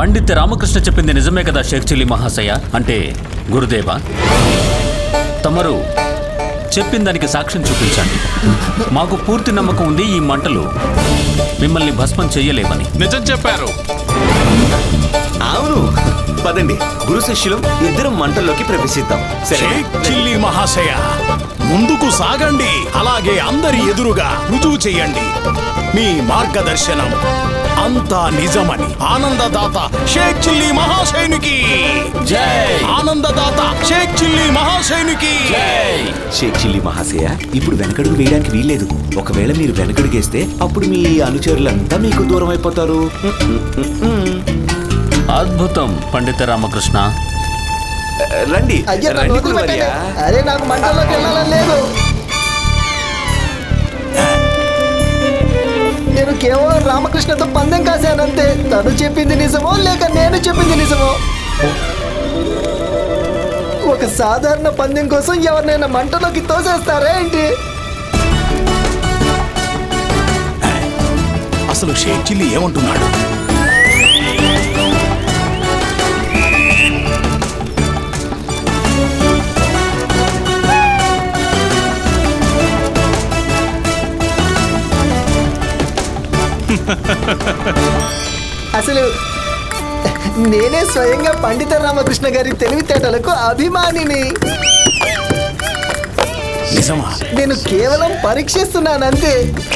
పండిత్ రామకృష్ణ చెప్పింది నిజమే కదా షేక్ చిల్లి మహాశయ? అంటే గురుదేవా? తమరు చెప్పిన దానికి సాక్ష్యం చూపించండి. మాకు పూర్తి నమ్మకం ఉంది ఈ మంటలు మిమ్మల్ని భస్మం చెయ్యలేవని నిజం చెప్పారు. అవును. పదండి గురు శిష్యులు ఇద్దరం మంటల్లోకి ప్రవేశిద్దాం. సరే. షేక్ చిల్లి మహాశయ ముందుకు సాగండి అలాగే అందరి ఎదురుగా రుజువు చేయండి. మీ మార్గదర్శనం. అంతా నిజమని. ఆనందదాత షేక్ చిల్లి మహాశయునికి జై. ఆనందదాత షేక్ చిల్లి మహాశయునికి షేక్ చిల్లి మహాశయ ఇప్పుడు వెనకడుగు వేయడానికి వీల్లేదు. ఒకవేళ మీరు వెనకడుగేస్తే అప్పుడు మీ అనుచరులంతా మీకు దూరం అయిపోతారు అద్భుతం పండిత రామకృష్ణ. రండి. రండి. అరే నాకు మంటల్లోకి వెళ్ళాలని లేదు. నేను కేవలం రామకృష్ణతో పందెం కాశానంతే. తను చెప్పింది నిజమో లేక నేను చెప్పింది నిజమో? ఒక సాధారణ పందెం కోసం ఎవరినైనా మంటలోకి తోసేస్తారా ఏంటి? అసలు షేక్ చిల్లి ఏమంటున్నాడు? అసలు నేనే స్వయంగా పండిత రామకృష్ణ గారి తెలివితేటలకు అభిమానిని. నిజమా? నేను కేవలం పరీక్షిస్తున్నాను అంతే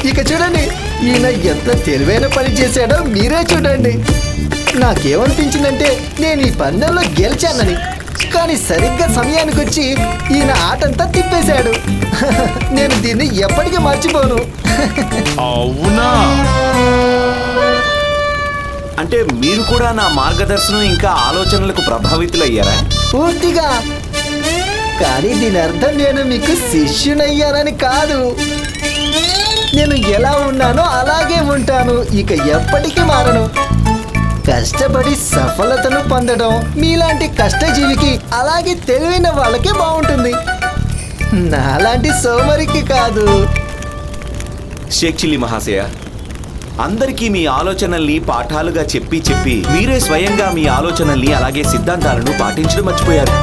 ఇక చూడండి ఈయన ఎంత తెలివైన పని చేశాడో మీరే చూడండి. నాకేమనిపించిందంటే నేను ఈ పందెంలో గెలిచానని. కానీ సరిగ్గా సమయానికి వచ్చి ఈయన ఆటంతా తిప్పేశాడు. నేను దీన్ని ఎప్పటికీ మర్చిపోను. అవునా? అంటే మీరు కూడా నా మార్గదర్శనం ఇంకా ఆలోచనలకు ప్రభావితులయ్యారా? పూర్తిగా. కానీ దీని అర్థం నేను మీకు శిష్యునయ్యానని కాదు. నేను ఎలా ఉన్నానో అలాగే ఉంటాను. ఇక ఎప్పటికీ మారను. కష్టపడి సఫలతను పొందడం మీలాంటి కష్టజీవికి అలాగే తెలివైన వాళ్ళకే బాగుంటుంది. నాలాంటి సోమరికి కాదు. షేక్ చిల్లి మహాశయ అందరికీ మీ ఆలోచనల్ని పాఠాలుగా చెప్పి చెప్పి మీరే స్వయంగా మీ ఆలోచనల్ని అలాగే సిద్ధాంతాలను పాటించడం మర్చిపోయారు.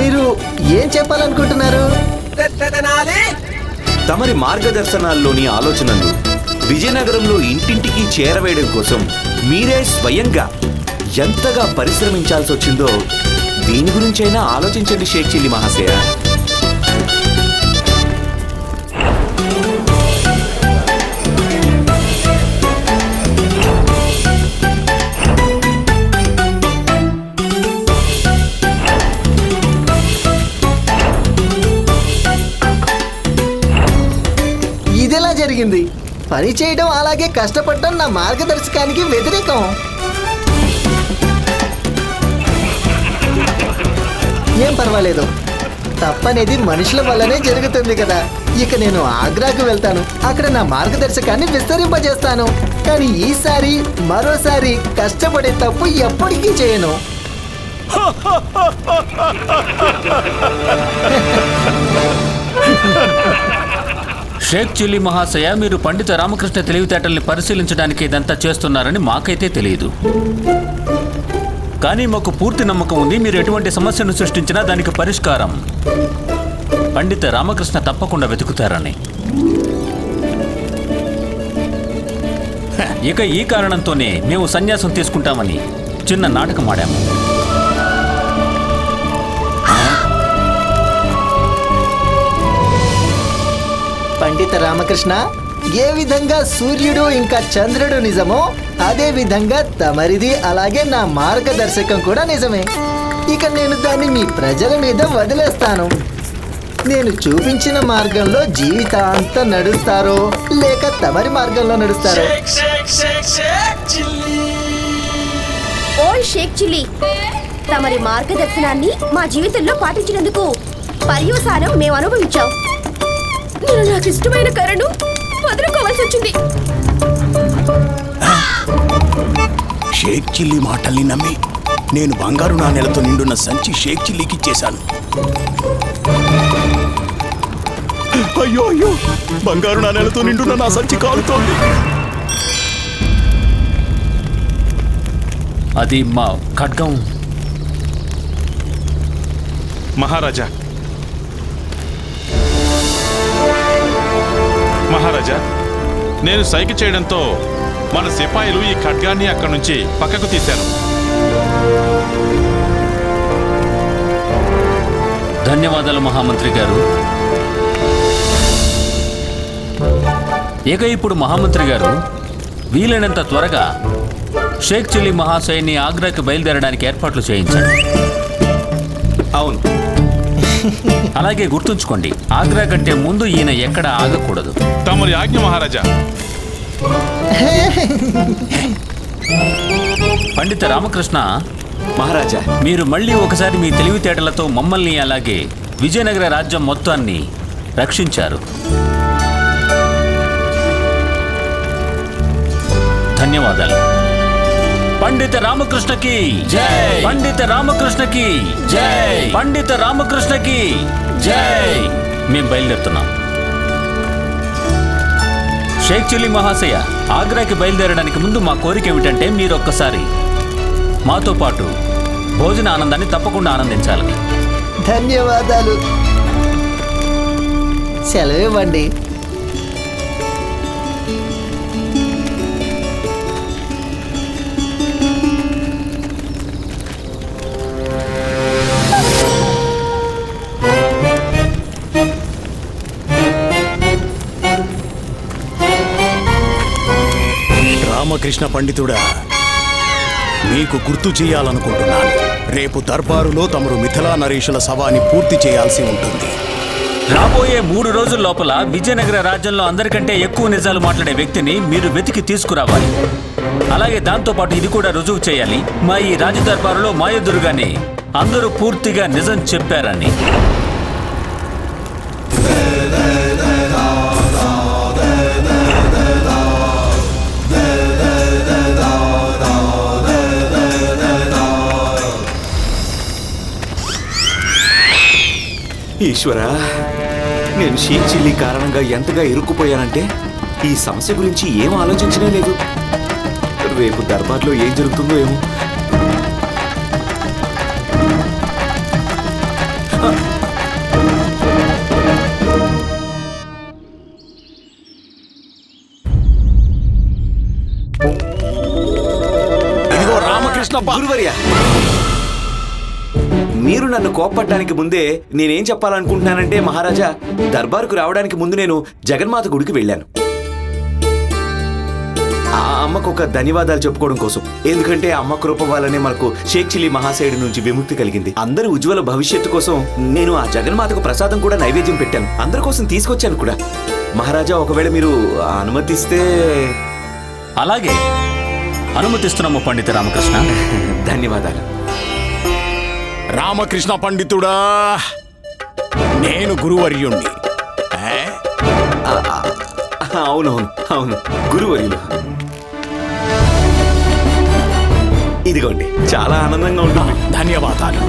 మీరు ఏం చెప్పాలనుకుంటున్నారు? తమరి మార్గదర్శనాల్లోని ఆలోచనలు విజయనగరంలో ఇంటింటికి చేరవేయడం కోసం మీరే స్వయంగా ఎంతగా పరిశ్రమించాల్సి వచ్చిందో దీని గురించైనా ఆలోచించండి షేక్ చిల్లి మహాశయ. జరిగింది. పని చేయడం అలాగే కష్టపడటం నా మార్గదర్శకానికి వ్యతిరేకం. ఏం పర్వాలేదు. తప్పనేది మనుషుల వల్లనే జరుగుతుంది కదా. ఇక నేను ఆగ్రాకు వెళ్తాను. అక్కడ నా మార్గదర్శకాన్ని విస్తరింపజేస్తాను. కానీ ఈసారి మరోసారి కష్టపడే తప్పు ఎప్పటికీ చేయను. షేక్ చిల్లి మహాశయ మీరు పండిత రామకృష్ణ తెలివితేటల్ని పరిశీలించడానికి ఇదంతా చేస్తున్నారని మాకైతే తెలియదు. కానీ మాకు పూర్తి నమ్మకం ఉంది మీరు ఎటువంటి సమస్యను సృష్టించినా దానికి పరిష్కారం. పండిత రామకృష్ణ తప్పకుండా వెతుకుతారని. ఇక ఈ కారణంతోనే మేము సన్యాసం తీసుకుంటామని చిన్న నాటకం ఆడాము. పండిత రామకృష్ణ ఏ విధంగా సూర్యుడు ఇంకా చంద్రుడు నిజమో అదే విధంగా తమరిది అలాగే నా మార్గదర్శకం కూడా నిజమే. ఇక నేను దాన్ని మీ ప్రజల మీద వదిలేస్తాను. నేను చూపించిన మార్గంలో జీవితాంతం నడుస్తారో లేక తమరి మార్గంలో నడుస్తారో? ఓయ్ షేక్ చిల్లీ తమరి మార్గదర్శనాన్ని మా జీవితంలో పాటించినందుకు పర్యవసానం మేము అనుభవించాం. నేను నాకు ఇష్టమైన కరను వదులుకోవాల్సి వచ్చింది. షేక్ చిల్లి మాటల్ని నమ్మి నేను బంగారు నాణేలతో నిండున్న సంచి షేక్ చిల్లికి ఇచ్చేశాను. అయ్యో అయ్యో బంగారు నాణేలతో నిండున్న నా సంచి కాలుతోంది. అది మా ఖడ్గం. మహారాజా మహారాజా నేను సైగ చేయడంతో మన సిపాయిలు ఈ ఖడ్గాన్ని అక్కడి నుంచి పక్కకు తీశారు. ధన్యవాదాలు మహామంత్రి గారు. ఇక ఇప్పుడు మహామంత్రి గారు వీలైనంత త్వరగా షేక్ చిల్లీ మహాశయని ఆగ్రాకి బయలుదేరడానికి ఏర్పాట్లు చేయించండి. అవును. అలాగే గుర్తుంచుకోండి ఆగ్రా కంటే ముందు ఈయన ఎక్కడ ఆగకూడదు. తమరి ఆజ్ఞ మహారాజా. పండిత రామకృష్ణ మహారాజా. మీరు మళ్ళీ ఒకసారి మీ తెలివితేటలతో మమ్మల్ని అలాగే విజయనగర రాజ్యం మొత్తాన్ని రక్షించారు. ధన్యవాదాలు. పండిత రామకృష్ణకి జై. పండిత రామకృష్ణకి జై. పండిత రామకృష్ణకి జై. మేము బయలుదేరుతున్నాం. షేక్ చిల్లీ మహాశయ ఆగ్రాకి బయలుదేరడానికి ముందు మా కోరిక ఏమిటంటే మీరు ఒక్కసారి మాతో పాటు భోజన ఆనందాన్ని తప్పకుండా ఆనందించాలని. ధన్యవాదాలు. సెలవు ఇవ్వండి. కృష్ణ పండితుడా మీకు గుర్తు చేయాలనుకుంటున్నాను. రేపు దర్బారులో తమరు మిథిలా నరేషుల సభాని పూర్తి చేయాల్సి ఉంటుంది. రాబోయే మూడు రోజుల లోపల విజయనగర రాజ్యంలో అందరికంటే ఎక్కువ నిజాలు మాట్లాడే వ్యక్తిని మీరు వెతికి తీసుకురావాలి. అలాగే దాంతోపాటు ఇది కూడా రుజువు చేయాలి. మా ఈ రాజదర్బారులో మాయదుర్గాని అందరూ పూర్తిగా నిజం చెప్పారని. ఈశ్వరా నేను షేక్ చిల్లీ కారణంగా ఎంతగా ఇరుక్కుపోయానంటే ఈ సమస్య గురించి ఏం ఆలోచించనే లేదు. రేపు దర్బార్లో ఏం జరుగుతుందో ఏమో. ఇదిగో రామకృష్ణ గురువర్య. మీరు నన్ను కోప్పట్టడానికి ముందే నేనేం చెప్పాలనుకుంటున్నానంటే మహారాజా దర్బారుకు రావడానికి ముందు నేను జగన్మాత గుడికి వెళ్ళాను. ఆ అమ్మకు ఒక ధన్యవాదాలు చెప్పుకోవడం కోసం. ఎందుకంటే అమ్మ కృప వల్లనే మనకు షేక్ చిల్లీ మహాశయుడి నుంచి విముక్తి కలిగింది. అందరి ఉజ్వల భవిష్యత్తు కోసం నేను ఆ జగన్మాతకు ప్రసాదం కూడా నైవేద్యం పెట్టాను. అందరి కోసం తీసుకొచ్చాను కూడా. మహారాజా ఒకవేళ మీరు అనుమతిస్తే అలాగే. అనుమతిస్తున్నాము పండిత రామకృష్ణ. ధన్యవాదాలు. రామకృష్ణ పండితుడా. నేను గురువర్యుణ్ణి? అవునవును అవును. గురువర్యులు ఇదిగోండి చాలా ఆనందంగా ఉంటుంది. ధన్యవాదాలు.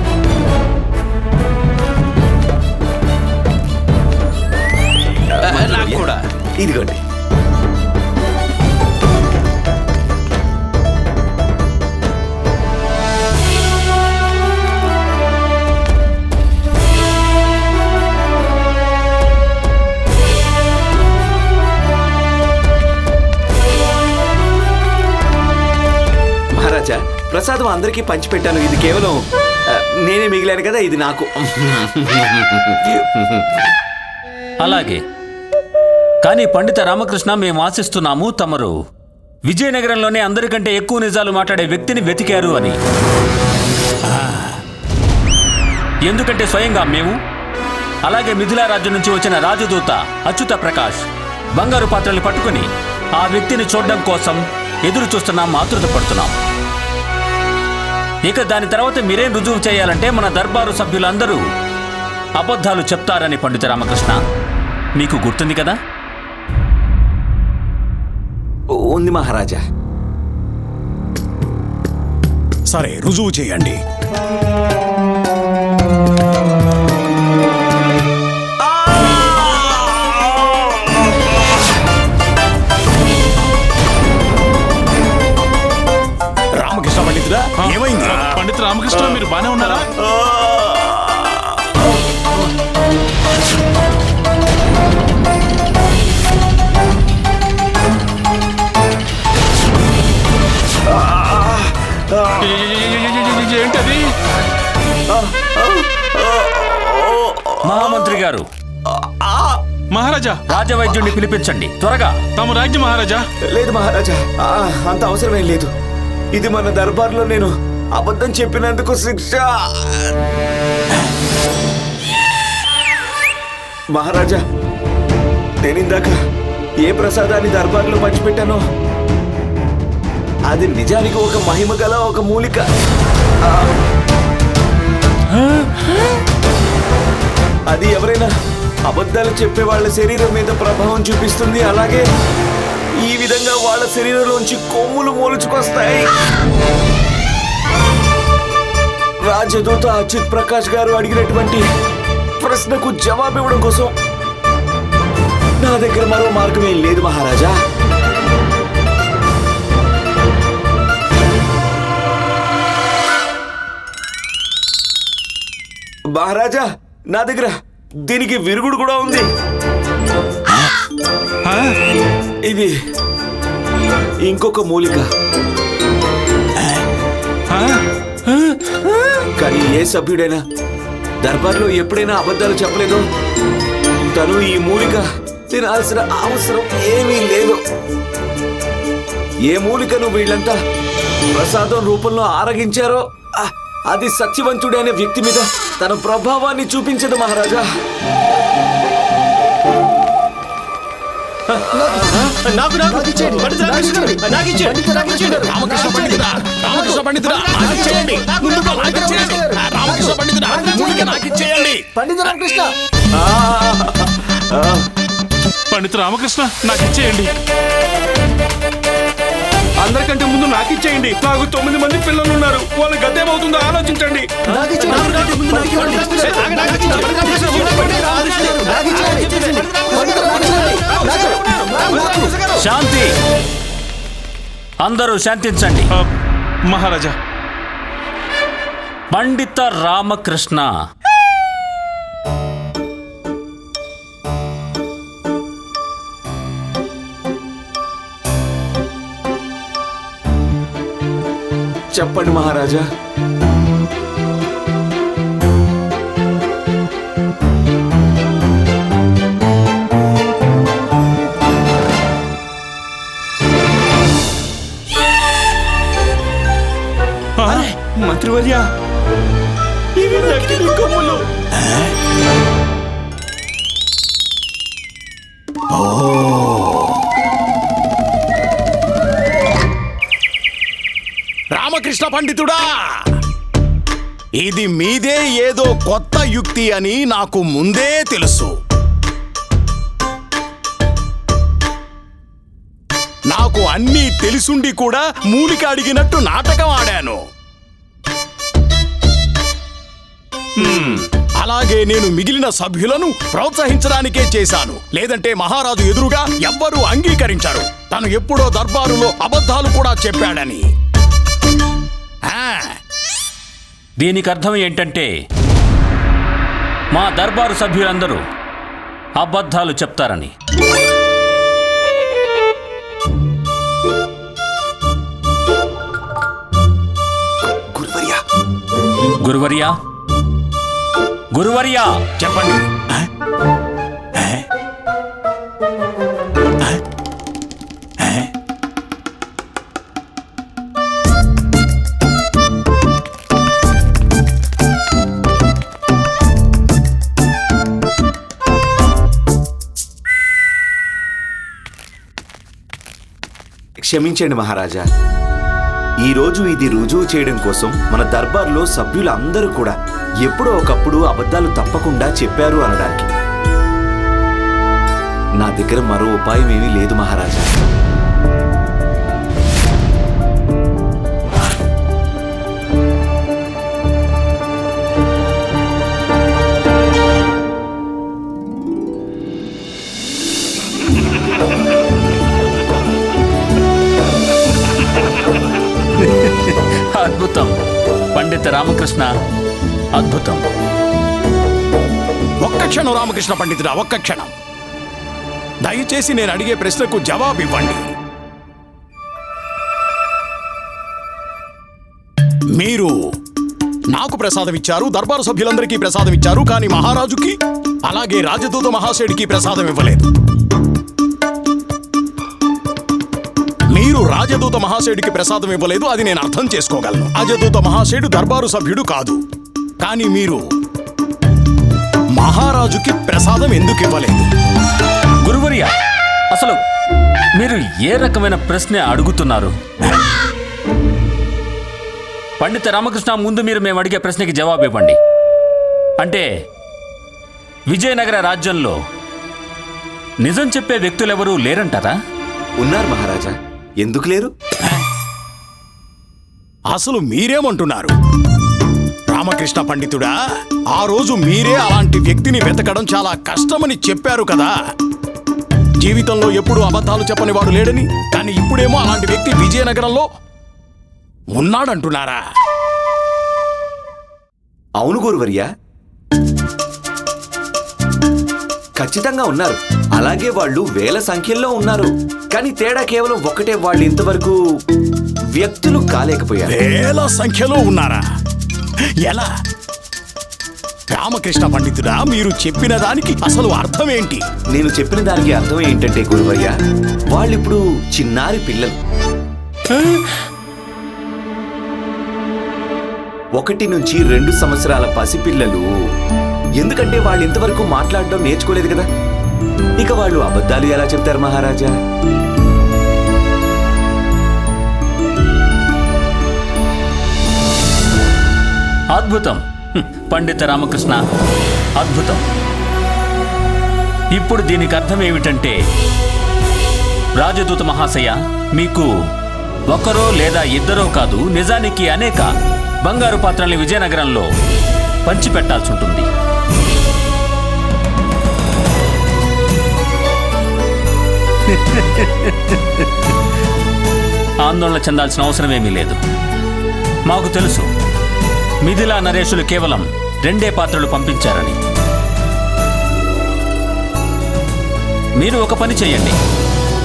నాకు కూడా. ఇదిగోండి. ప్రసాదం అందరికీ పంచిపెట్టాను ఇది కేవలం నేనే మిగిలాను కదా ఇది నాకు. అలాగే. కానీ పండిత రామకృష్ణ మేము ఆశిస్తున్నాము తమరు. విజయనగరంలోనే అందరికంటే ఎక్కువ నిజాలు మాట్లాడే వ్యక్తిని వెతికారు అని. ఎందుకంటే స్వయంగా మేము అలాగే మిథిలా రాజ్యం నుంచి వచ్చిన రాజదూత అచ్యుత ప్రకాష్ బంగారు పాత్రలు పట్టుకుని ఆ వ్యక్తిని చూడడం కోసం ఎదురు చూస్తున్నాం ఆతృత పడుతున్నాం. ఇక దాని తర్వాత మీరేం రుజువు చేయాలంటే మన దర్బారు సభ్యులందరూ అబద్ధాలు చెప్తారని పండిత రామకృష్ణ. మీకు గుర్తుంది కదా? ఉంది మహారాజా. సరే రుజువు చేయండి. ఏమైంది? పండిత్ రామకృష్ణ మీరు బానే ఉన్నారా? ఏంటది? మహామంత్రి గారు. మహారాజా. రాజవైద్యుడిని పిలిపించండి. త్వరగా. తమ రాజ్యం మహారాజా. లేదు మహారాజా అంత అవసరమేం లేదు. ఇది మన దర్బార్లో నేను అబద్ధం చెప్పినందుకు శిక్ష. మహారాజా నేను ఇందాక ఏ ప్రసాదాన్ని దర్బార్లో పంచిపెట్టానో అది నిజానికి ఒక మహిమ గల ఒక మూలిక. అది ఎవరైనా అబద్ధాలు చెప్పే వాళ్ళ శరీరం మీద ప్రభావం చూపిస్తుంది అలాగే ఈ విధంగా వాళ్ళ శరీరంలోంచి కొమ్ములు మోలుచుకొస్తాయి. రాజదూత అచ్యుత్ ప్రకాష్ గారు అడిగినటువంటి ప్రశ్నకు జవాబు ఇవ్వడం కోసం నా దగ్గర మరో మార్గం ఏం లేదు మహారాజా. మహారాజా నా దగ్గర దీనికి విరుగుడు కూడా ఉంది. ఇది ఇంకొక మూలిక. కానీ ఏ సభ్యుడైనా దర్బార్లో ఎప్పుడైనా అబద్ధాలు చెప్పలేదు? తను ఈ మూలిక తినాల్సిన అవసరం ఏమీ లేదు. ఏ మూలికను వీళ్ళంతా ప్రసాదం రూపంలో ఆరగించారో? అది సత్యవంతుడైన వ్యక్తి మీద తన ప్రభావాన్ని చూపించదు మహారాజా. నాకు నాకు ఇచ్చేయండి. పండిత రామకృష్ణ గారు, నాకు ఇచ్చేయండి. పండిత రామకృష్ణ పండితుడా? రామకృష్ణ పండితుడా? నాకు ఇచ్చేయండి ముందుగా నాకు ఇచ్చేయండి ఆ, రామకృష్ణ పండితుడా? మూలిక నాకు ఇచ్చేయండి పండిత రామకృష్ణ. పండిత రామకృష్ణ నాకు ఇచ్చేయండి అందరికంటే ముందు నాకు ఇచ్చేయండి. నాకు తొమ్మిది మంది పిల్లలు ఉన్నారు. వాళ్ళ గతేమవుతుందో ఆలోచించండి. శాంతి. అందరూ శాంతించండి. మహారాజా. పండిత రామకృష్ణ. చెప్పండి మహారాజా రామకృష్ణ పండితుడా! ఇది మీదే ఏదో కొత్త యుక్తి అని నాకు ముందే తెలుసు. నాకు అన్నీ తెలుసుండి కూడా మూలిక అడిగినట్టు నాటకం ఆడాను. అలాగే నేను మిగిలిన సభ్యులను ప్రోత్సహించడానికే చేశాను. లేదంటే మహారాజు ఎదురుగా ఎవ్వరూ అంగీకరించారు. తను ఎప్పుడో దర్బారులో అబద్ధాలు కూడా చెప్పాడని. దీనికి అర్థం ఏంటంటే మా దర్బారు సభ్యులందరూ అబద్ధాలు చెప్తారని. గురువర్యా. గురువర్యా? గురువర్యా! చెప్పండి. క్షమించండి మహారాజా. ఈ రోజు ఇది రుజువు చేయడం కోసం మన దర్బార్లో సభ్యులు అందరూ కూడా ఎప్పుడో ఒకప్పుడు అబద్ధాలు తప్పకుండా చెప్పారు అనడానికి. నా దగ్గర మరో ఉపాయం ఏమీ లేదు మహారాజా. అద్భుతం. పండిత రామకృష్ణ అద్భుతం. ఒక్క క్షణం రామకృష్ణ పండితుడా ఒక్క క్షణం. దయచేసి నేను అడిగే ప్రశ్నకు జవాబు ఇవ్వండి. మీరు నాకు ప్రసాదం ఇచ్చారు దర్బారు సభ్యులందరికీ ప్రసాదం ఇచ్చారు కానీ మహారాజుకి అలాగే రాజదూత మహాశయుడికి ప్రసాదం ఇవ్వలేదు. మీరు రాజదూత మహాశయుడికి ప్రసాదం ఇవ్వలేదు అది నేను అర్థం చేసుకోగలను. రాజదూత మహాశయుడు దర్బారు సభ్యుడు కాదు. కానీ మీరు మహారాజుకి ప్రసాదం ఎందుకు ఇవ్వలేదు? గురువర్య అసలు మీరు ఏ రకమైన ప్రశ్న అడుగుతున్నారు? పండిత రామకృష్ణ ముందు మీరు మేము అడిగే ప్రశ్నకి జవాబు ఇవ్వండి. అంటే విజయనగర రాజ్యంలో నిజం చెప్పే వ్యక్తులెవరూ లేరంటారా? ఉన్నారు మహారాజా. ఎందుకు లేరు? అసలు మీరేమంటున్నారు? రామకృష్ణ పండితుడా ఆ రోజు మీరే అలాంటి వ్యక్తిని వెతకడం చాలా కష్టమని చెప్పారు కదా. జీవితంలో ఎప్పుడూ అబద్ధాలు చెప్పని వాడు లేడని కానీ ఇప్పుడేమో అలాంటి వ్యక్తి విజయనగరంలో ఉన్నాడంటున్నారా? అవును గురువర్య. ఖచ్చితంగా ఉన్నారు. అలాగే వాళ్ళు వేల సంఖ్యల్లో ఉన్నారు. కానీ తేడా కేవలం ఒకటే వాళ్ళు ఇంతవరకు వ్యక్తులు కాలేకపోయారు. వేల సంఖ్యలో ఉన్నారా? ఎలా? రామకృష్ణ పండితుడా మీరు చెప్పిన దానికి అసలు అర్థం ఏంటి? నేను చెప్పిన దానికి అర్థం ఏంటంటే గురువయ్య వాళ్ళిప్పుడు చిన్నారి పిల్లలు. ఒకటి నుంచి రెండు సంవత్సరాల పసిపిల్లలు ఎందుకంటే వాళ్ళు ఇంతవరకు మాట్లాడడం నేర్చుకోలేదు కదా? ఇక వాళ్ళు అబద్ధాలు ఎలా చెప్తారు మహారాజా? అద్భుతం. పండిత రామకృష్ణ అద్భుతం. ఇప్పుడు దీనికి అర్థం ఏమిటంటే రాజదూత మహాశయ మీకు ఒకరో లేదా ఇద్దరో కాదు నిజానికి అనేక బంగారు పాత్రల్ని విజయనగరంలో పంచిపెట్టాల్సి ఉంటుంది. ఆందోళన చెందాల్సిన అవసరమేమీ లేదు. మాకు తెలుసు మిథిలా నరేషులు కేవలం రెండే పాత్రలు పంపించారని. మీరు ఒక పని చేయండి.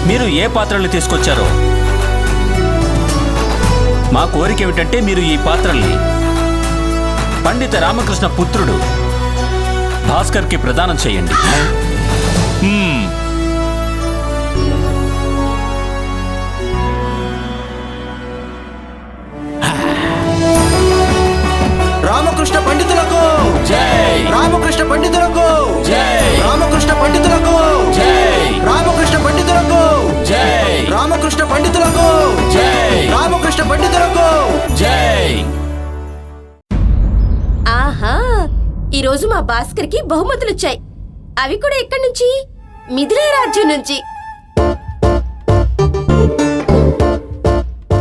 మీరు ఏ పాత్రలు తీసుకొచ్చారో. మా కోరిక ఏమిటంటే మీరు ఈ పాత్రల్ని పండిత రామకృష్ణ పుత్రుడు భాస్కర్కి ప్రదానం చేయండి. రామకృష్ణ పండితులకు జై. రామకృష్ణ పండితులకు జై. రామకృష్ణ పండితులకు జై. రామకృష్ణ పండితులకు జై. రామకృష్ణ పండితులకు జై. ఆహా ఈరోజు మా భాస్కర్కి బహుమతులు వచ్చాయి అవి కూడా ఎక్కడి నుంచి? మిథిలే రాజ్యం నుంచి.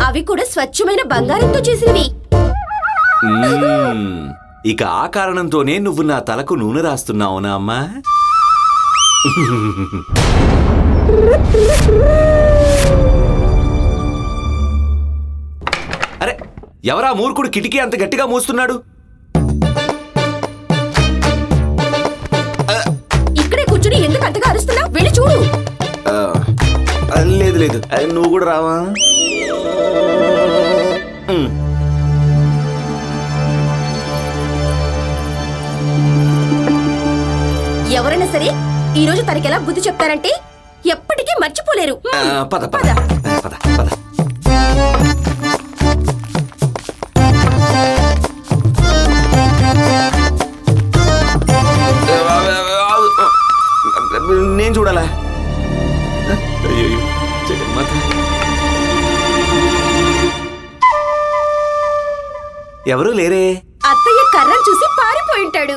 అవి కూడా స్వచ్ఛమైన బంగారంతో చేసినవి. ఇక ఆ కారణంతోనే నువ్వు నా తలకు నూనె రాస్తున్నావునా అమ్మా? అరే ఎవరా మూర్ఖుడు కిటికీ అంత గట్టిగా మూస్తున్నాడు? ఇక్కడే కూర్చుని ఎందుకు అంతగా అరుస్తున్నావు? వెళ్ళి చూడు. లేదు లేదు. నువ్వు కూడా రావా? ఎవరైనా సరే ఈ రోజు తనకి ఎలా బుద్ధి చెప్తారంటే ఎప్పటికీ మర్చిపోలేరు. పద పద. ఆ, పద పద. నేను చూడాలా? ఎవరు లేరే? అత్తయ్య కర్రను చూసి పారిపోయింటాడు